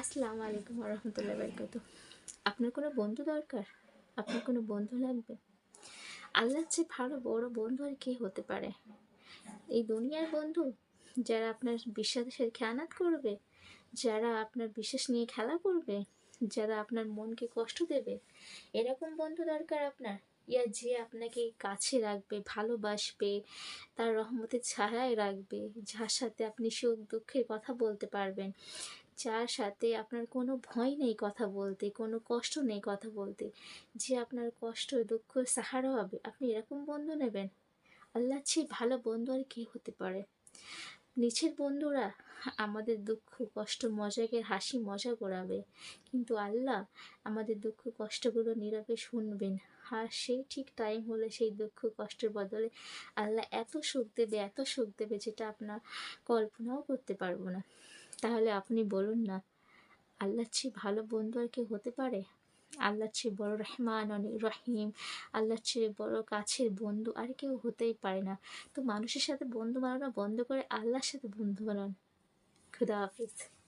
আসসালামু আলাইকুম রহমতুল্লাহ বরকত আপনার কোনো বন্ধু দরকার? আপনার কোনো বন্ধু লাগবে? আল্লাহর চেয়ে ভালো বড় বন্ধু আর কে হতে পারে? এই দুনিয়ার বন্ধু যারা আপনার বিশ্বাসের খেয়ানাত করবে, যারা আপনার বিশ্বাস নিয়ে খেলা করবে, যারা আপনার মনকে কষ্ট দেবে, এরকম বন্ধু দরকার আপনার? ইয়া যে আপনাকে কাছে রাখবে, ভালোবাসবে, তার রহমতের ছায়ায় রাখবে, যার সাথে আপনি সুখ দুঃখের কথা বলতে পারবেন। যার সাথে আপনার কোনো ভয় নেই কথা বলতে, কোনো কষ্ট নেই কথা বলতে, যে আপনার কষ্ট, দুঃখ, সাহারা হবে, আপনি এরকম বন্ধু নেবেন? আল্লাহ চেয়ে ভালো বন্ধু আর কে হতে পারে? নিচের বন্ধুরা আমাদের দুঃখ, কষ্ট মজাকে হাসি, মজা করাবে। কিন্তু আল্লাহ আমাদের দুঃখ, কষ্টগুলো নীরবে শুনবেন। সেই ঠিক টাইম হলে সেই দুঃখ কষ্টের বদলে আল্লাহ এত সুখ দেবে, এত সুখ দেবে যেটা আপনার কল্পনাও করতে পারব না। তাহলে আপনি বলুন না, আল্লাহর চেয়ে ভালো বন্ধু আর কেউ হতে পারে? আল্লাহর চেয়ে বড় রহমান অনেক রহিম, আল্লাহর চেয়ে বড় কাছের বন্ধু আর কেউ হতেই পারে না। তো মানুষের সাথে বন্ধু বানানো বন্ধ করে আল্লাহর সাথে বন্ধু বানান। খুদা হাফিজ।